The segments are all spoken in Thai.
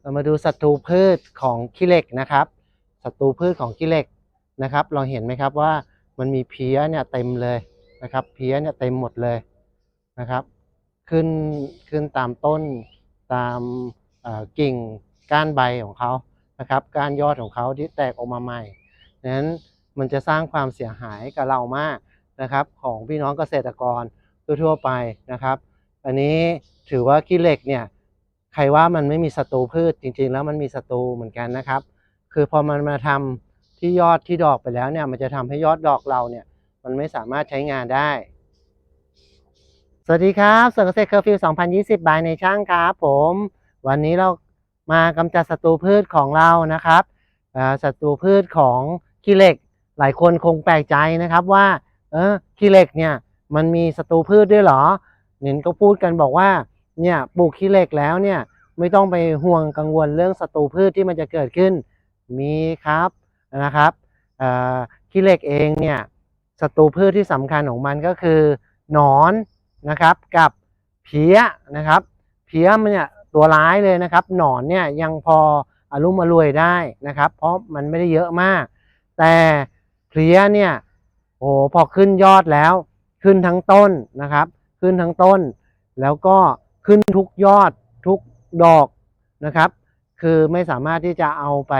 เรามาดูศัตรูพืชของขี้เหล็กนะครับศัตรูพืชของขี้เหล็กนะครับ เราเห็นไหมครับว่ามันมีเพี้ยเนี่ยเต็มเลยนะครับ เพี้ยเนี่ยเต็มหมดเลยนะครับ ขึ้นขึ้นตามต้นตามกิ่งก้านใบของเขานะครับก้านยอดของเขาที่แตกออกมาใหม่ดังนั้นมันจะสร้างความเสียหายกับเรามากนะครับ ของพี่น้องเกษตรกรทั่วๆไปนะครับ อันนี้ถือว่าขี้เหล็กเนี่ย ใครว่ามันไม่มีศัตรูพืชจริง ๆ แล้วมันมีศัตรูเหมือนกันนะครับ คือพอมันมาทำที่ยอดที่ดอกไปแล้วเนี่ยมันจะทำให้ยอดดอกเราเนี่ยมันไม่สามารถใช้งานได้ สวัสดีครับสวนเกษตรเคอร์ฟิว 2020 บายในช่างครับผม วันนี้เรามากำจัดศัตรูพืชของเรานะครับศัตรูพืชของขี้เหล็ก หลายคนคงแปลกใจนะครับว่า เออขี้เหล็กเนี่ยมันมีศัตรูพืชด้วยเหรอเน้นก็พูดกันบอกว่า เนี่ยปลูกขี้เหล็กแล้วเนี่ยไม่ต้องไปห่วงกังวลเรื่องศัตรูพืชที่มันจะเกิดขึ้นมีครับนะครับขี้เหล็กเองเนี่ยศัตรูพืชที่สำคัญของมันก็คือหนอนนะครับกับเพี้ยนะครับเพี้ยมันเนี่ยตัวร้ายเลยนะครับ หนอนเนี่ยยังพออารมอรวยได้นะครับ เพราะมันไม่ได้เยอะมาก แต่เพลี้ยเนี่ยโอ้พอขึ้นยอดแล้ว ขึ้นทั้งต้นนะครับ ขึ้นทั้งต้น แล้วก็ ขึ้นทุกยอดทุกดอกนะครับ คือไม่สามารถที่จะเอาไป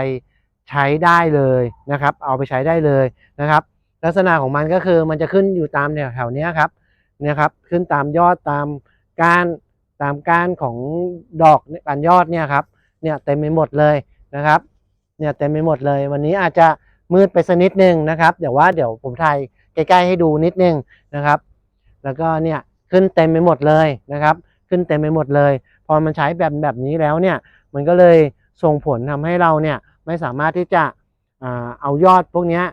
ใช้ได้เลยนะครับ เอาไปใช้ได้เลยนะครับ ลักษณะของมันก็คือมันจะขึ้นอยู่ตามแถวๆนี้ครับเนี่ยครับขึ้นตามยอดตามก้านตามก้านของดอกการยอดเนี่ยครับเนี่ยเต็มไปหมดเลยนะครับเนี่ยเต็มไปหมดเลย วันนี้อาจจะมืดไปสักนิดนึงนะครับเดี๋ยวว่าเดี๋ยวผมถ่ายใกล้ๆให้ดูนิดนึงนะครับ แล้วก็เนี่ยขึ้นเต็มไปหมดเลยนะครับ ขึ้นเต็มไปหมดเลย พอมันใช้แบบแบบนี้แล้วเนี่ยมันก็เลยส่งผลทำให้เราเนี่ยไม่สามารถที่จะเอายอดพวกนี้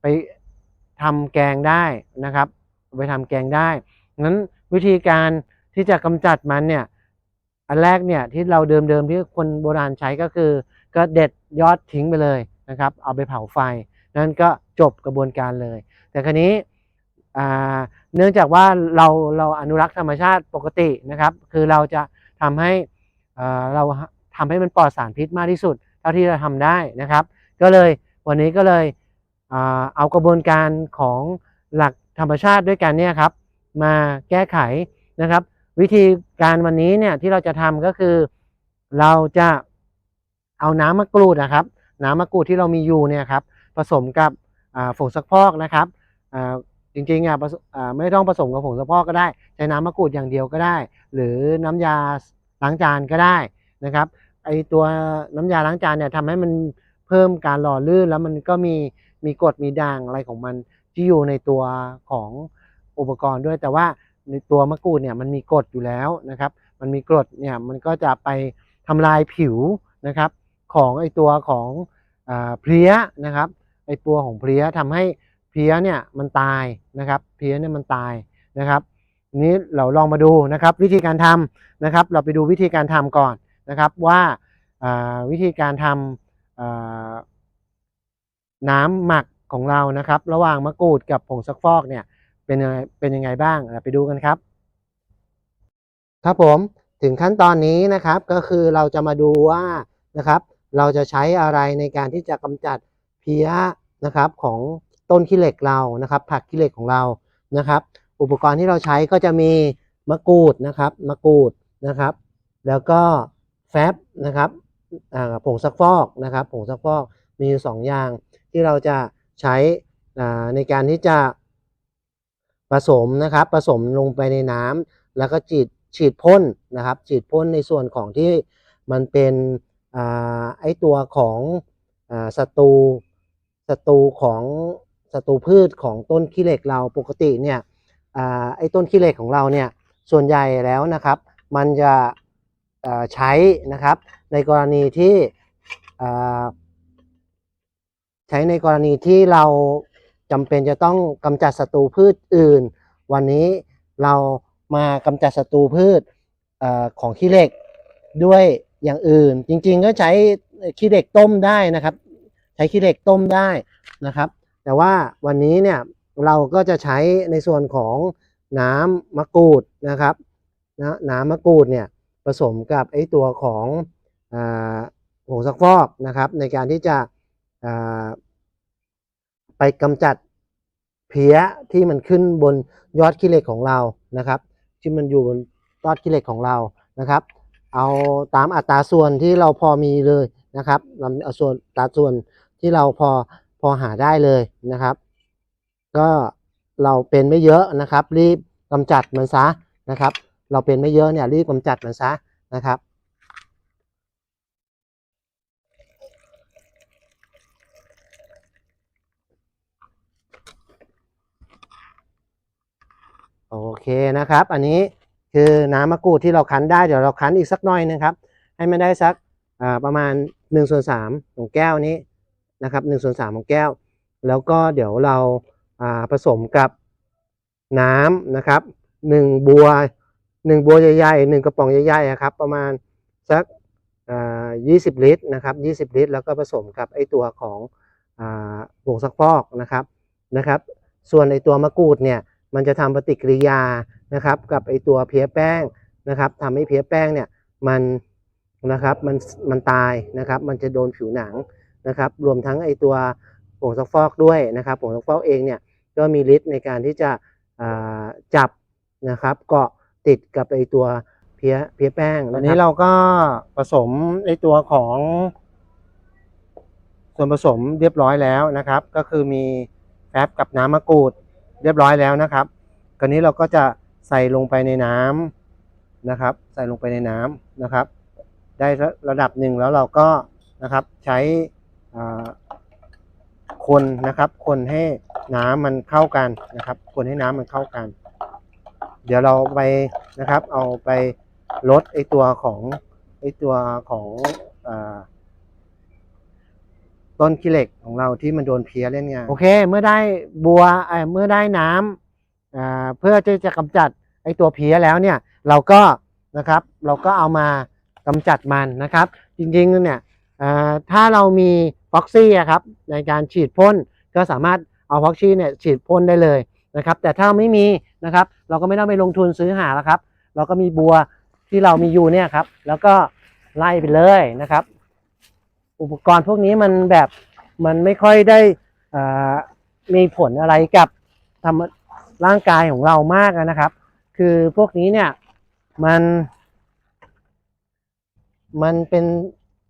ไปทำแกงได้นะครับ ไปทำแกงได้งั้นวิธีการที่จะกำจัดมันเนี่ยอันแรกเนี่ยที่เราเดิมๆที่คนโบราณใช้ก็คือ ก็เด็ดยอดทิ้งไปเลยนะครับ เอาไปเผาไฟ นั่นก็จบกระบวนการเลย แต่ครนี้ เนื่องจากว่าเราเราอนุรักษ์ธรรมชาติปกตินะครับ คือเราจะทำให้เราทำให้มันปลอดสารพิษมากที่สุด เท่าที่เราทำได้นะครับ ก็เลยวันนี้ก็เลยเอากระบวนการของหลักธรรมชาติด้วยกันเนี่ยครับ มาแก้ไขนะครับ วิธีการวันนี้เนี่ยที่เราจะทำก็คือเราจะเอาน้ำมะกรูดนะครับ น้ำมะกรูดที่เรามีอยู่เนี่ยครับผสมกับอ่าผงซักฟอกนะครับ จริงๆอะไม่ต้องผสมกับผงซักฟอกก็ได้ ใช้น้ำมะกรูดอย่างเดียวก็ได้ หรือน้ำยาล้างจานก็ได้นะครับไอตัวน้ำยาล้างจานเนี่ยทำให้มันเพิ่มการหล่อลื่น แล้วมันก็มีมีกรดมีด่างอะไรของมันที่อยู่ในตัวของอุปกรณ์ด้วย แต่ว่าในตัวมะกรูดเนี่ยมันมีกรดอยู่แล้วนะครับ มันมีกรดเนี่ยมันก็จะไปทำลายผิวนะครับของไอตัวของอเพลี้ยนะครับไอตัวของเพลี้ยทำให้ เพี้ยเนี่ยมันตายนะครับเพี้ยเนี่ยมันตายนะครับนี้เราลองมาดูนะครับวิธีการทำนะครับ เราไปดูวิธีการทำก่อนนะครับว่าวิธีการทำอ่าน้ำหมักของเรานะครับ ระหว่างมะกรูดกับผงซักฟอกเนี่ยเป็นยังไงเป็นยังไงบ้างไปดูกันครับครับผมถึงขั้นตอนนี้นะครับก็คือเราจะมาดูว่านะครับ เราจะใช้อะไรในการที่จะกำจัดเพี้ยนะครับของ ต้นขี้เหล็กเรานะครับ ผักขี้เหล็กของเรานะครับ อุปกรณ์ที่เราใช้ก็จะมีมะกรูดนะครับมะกรูดนะครับ แล้วก็แฟบนะครับผงซักฟอกนะครับผงซักฟอกมีอยู่สองอย่างที่เราจะใช้ในการที่จะผสมนะครับผสมลงไปในน้ำแล้วก็ฉีดฉีดพ่นนะครับ ฉีดพ่นในส่วนของที่มันเป็นอไอตัวของศัตรูศัตรูของ ศัตรูพืชของต้นขี้เหล็กเราปกติเนี่ยอไอ้ต้นขี้เหล็กของเราเนี่ยส่วนใหญ่แล้วนะครับ มันจะใช้นะครับในกรณีที่ใช้ในกรณีที่เราจำเป็นจะต้องกำจัดศัตรูพืชอื่น วันนี้เรามากำจัดศัตรูพืชอของขี้เหล็กด้วยอย่างอื่น จริงๆก็ใช้ขี้เหล็กต้มได้นะครับ ใช้ขี้เหล็กต้มได้นะครับ แต่ว่าวันนี้เนี่ยเราก็จะใช้ในส่วนของน้ำมะกรูดนะครับนะน้ำมะกรูดเนี่ยผสมกับไอตัวของผงซักฟอกนะครับในการที่จะไปกำจัดเพี้ยที่มันขึ้นบนยอดขี้เหล็กของเรานะครับ ที่มันอยู่บนยอดขี้เหล็กของเรานะครับ เอาตามอัตราส่วนที่เราพอมีเลยนะครับเราเอาส่วนอัตราส่วนที่เราพอ พอหาได้เลยนะครับ ก็เราเป็นไม่เยอะนะครับ รีบกำจัดมันซะนะครับ เราเป็นไม่เยอะเนี่ยรีบกำจัดมันซะนะครับโอเคนะครับ อันนี้คือน้ำมะกรูดที่เราคั้นได้เดี๋ยวเราคั้นอีกสักหน่อยนะครับ ให้มันได้สักประมาณ1ส่วน3ของแก้วนี้ นะครับ1ส่วน3ของแก้ว แล้วก็เดี๋ยวเราาผสมกับน้ำนะครับ1บัว1บัวใหญ่ๆ1กระป๋องใหญ่ๆครับประมาณสักอ่า20ลิตรนะครับ20ลิตร แล้วก็ผสมกับไอตัวของอ่าผงซักฟอกนะครับนะครับ ส่วนไอตัวมะกรูดเนี่ยมันจะทำปฏิกิริยานะครับกับไอตัวเพี้ยแป้งนะครับทำให้เพี้ยแป้งเนี่ยมันนะครับมันมันตายนะครับ มันจะโดนผิวหนัง นะครับรวมทั้งไอตัวผงซักฟอกด้วยนะครับผงซักฟอกเองเนี่ยก็มีฤทธิ์ในการที่จะจับนะครับเกาะติดกับไอตัวเพี้ยเพี้ยแป้งอันนี้เราก็ผสมไอตัวของ ส่วนผสมเรียบร้อยแล้วนะครับ ก็คือมีแฟบกับน้ำมะกรูดเรียบร้อยแล้วนะครับคราวนี้เราก็จะใส่ลงไปในน้ำนะครับ ใส่ลงไปในน้ำนะครับ ได้ระดับหนึ่งแล้วเราก็นะครับใช้ คนนะครับ คนให้น้ำมันเข้ากันนะครับ คนให้น้ำมันเข้ากัน เดี๋ยวเราไปนะครับ เอาไปลดไอตัวของไอตัวของอต้นขี้เหล็กของเราที่มันโดนเพี้ยเล่นงานโอเค เมื่อได้บัวเอ่อเมื่อได้น้ำอ่าเพื่อที่จะกำจัดไอตัวเพี้ยแล้วเนี่ย เราก็นะครับ เราก็เอามากำจัดมันนะครับ จริงๆเนี่ยถ้าเรามี ฟ็อกซี่อะครับในการฉีดพ่นก็สามารถเอาฟ็อกซี่เนี่ยฉีดพ่นได้เลยนะครับ แต่ถ้าไม่มีนะครับ เราก็ไม่ต้องไปลงทุนซื้อหาแล้วครับ เราก็มีบัวที่เรามีอยู่เนี่ยครับ แล้วก็ไล่ไปเลยนะครับ อุปกรณ์พวกนี้มันแบบมันไม่ค่อยได้อ่ามีผลอะไรกับทำร่างกายของเรามากนะครับ คือพวกนี้เนี่ยมันมันเป็น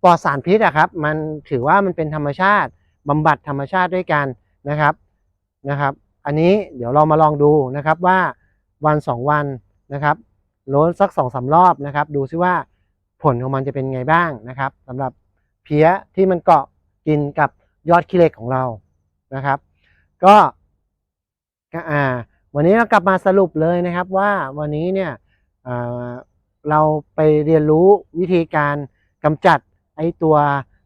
ปลอดสารพิษอะครับมันถือว่ามันเป็นธรรมชาติบำบัดธรรมชาติด้วยกันนะครับนะครับ อันนี้เดี๋ยวเรามาลองดูนะครับว่าวันสองวันนะครับโลดสักสองสามรอบนะครับ ดูซิว่าผลของมันจะเป็นไงบ้างนะครับสำหรับเพี้ยที่มันเกาะกินกับยอดขี้เหล็กของเรานะครับ ก็กอ่าวันนี้เรากลับมาสรุปเลยนะครับว่าวันนี้เนี่ยเราไปเรียนรู้วิธีการกำจัด ไอตัว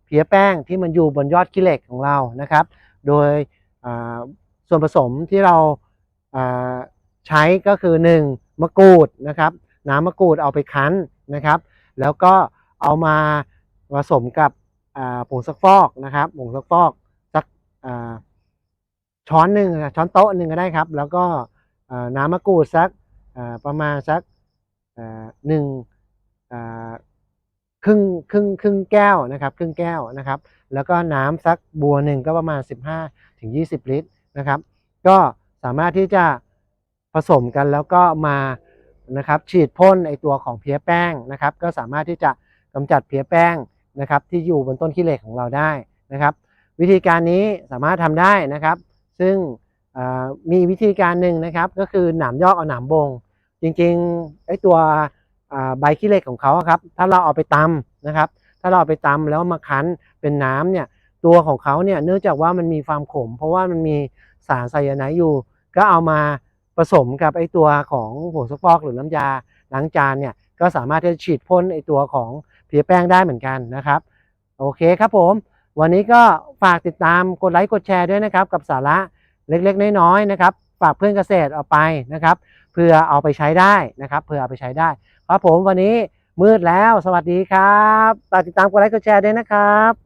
เพียแป้งที่มันอยู่บนยอดขี้เหล็กของเรานะครับ โดยส่วนผสมที่เราใช้ก็คือ 1 มะกรูดนะครับ น้ำมะกรูดเอาไปคั้นนะครับ แล้วก็เอามาผสมกับผงซักฟอกนะครับผงซักฟอกสักช้อนหนึ่งช้อนโต๊ะหนึ่งก็ได้ครับ แล้วก็น้ำมะกรูดสักประมาณสักหนึ่ง ครึ่งครึ่งครึ่งแก้วนะครับครึ่งแก้วนะครับ แล้วก็น้ำสักบัวหนึ่งก็ประมาณ 15ถึง20 ลิตรนะครับ ก็สามารถที่จะผสมกันแล้วก็มานะครับฉีดพ่นไอตัวของเพี้ยแป้งนะครับ ก็สามารถที่จะกำจัดเพี้ยแป้งนะครับ ที่อยู่บนต้นขี้เหล็กของเราได้นะครับ วิธีการนี้สามารถทำได้นะครับ ซึ่งมีวิธีการหนึ่งนะครับ ก็คือหนามยอกเอาหนามบง จริงๆไอตัว ใบขี้เหล็กของเขาครับ ถ้าเราเอาไปตำนะครับ ถ้าเราเอาไปตำแล้วมาคั้นเป็นน้ำเนี่ยตัวของเขาเนี่ยเนื่องจากว่ามันมีความขม เพราะว่ามันมีสารไซยาไนด์อยู่ ก็เอามาผสมกับไอตัวของผงซักฟอกหรือน้ำยาล้างจานเนี่ยก็สามารถที่จะฉีดพ่นไอตัวของเพียแป้งได้เหมือนกันนะครับ โอเคครับผม วันนี้ก็ฝากติดตามกดไลค์กดแชร์ด้วยนะครับ กับสาระเล็กๆ น้อยๆนะครับ ฝากเพื่อนเกษตรเอาไปนะครับเพื่อเอาไปใช้ได้นะครับเพื่อเอาไปใช้ได้ ครับผมวันนี้มืดแล้วสวัสดีครับฝากติดตามกดไลค์กดแชร์ด้วยนะครับ